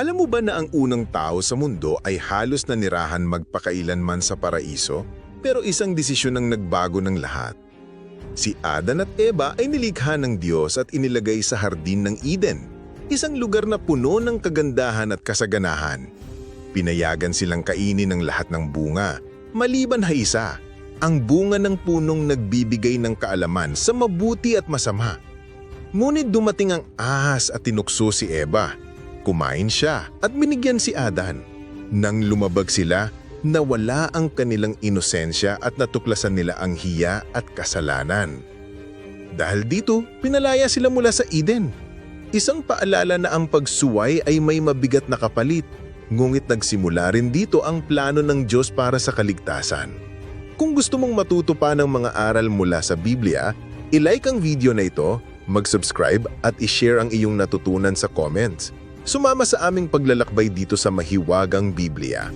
Alam mo ba na ang unang tao sa mundo ay halos nanirahan magpakailanman sa paraiso? Pero isang desisyon ang nagbago ng lahat. Si Adan at Eva ay nilikha ng Diyos at inilagay sa hardin ng Eden, isang lugar na puno ng kagandahan at kasaganahan. Pinayagan silang kainin ng lahat ng bunga, maliban ha isa, ang bunga ng punong nagbibigay ng kaalaman sa mabuti at masama. Ngunit dumating ang ahas at tinukso si Eva. Kumain siya at binigyan si Adan. Nang lumabag sila, nawala ang kanilang inosensya at natuklasan nila ang hiya at kasalanan. Dahil dito, pinalaya sila mula sa Eden. Isang paalala na ang pagsuway ay may mabigat na kapalit, ngunit nagsimula rin dito ang plano ng Diyos para sa kaligtasan. Kung gusto mong matuto pa ng mga aral mula sa Biblia, ilike ang video na ito, mag-subscribe at ishare ang iyong natutunan sa comments. Sumama sa aming paglalakbay dito sa mahiwagang Biblia.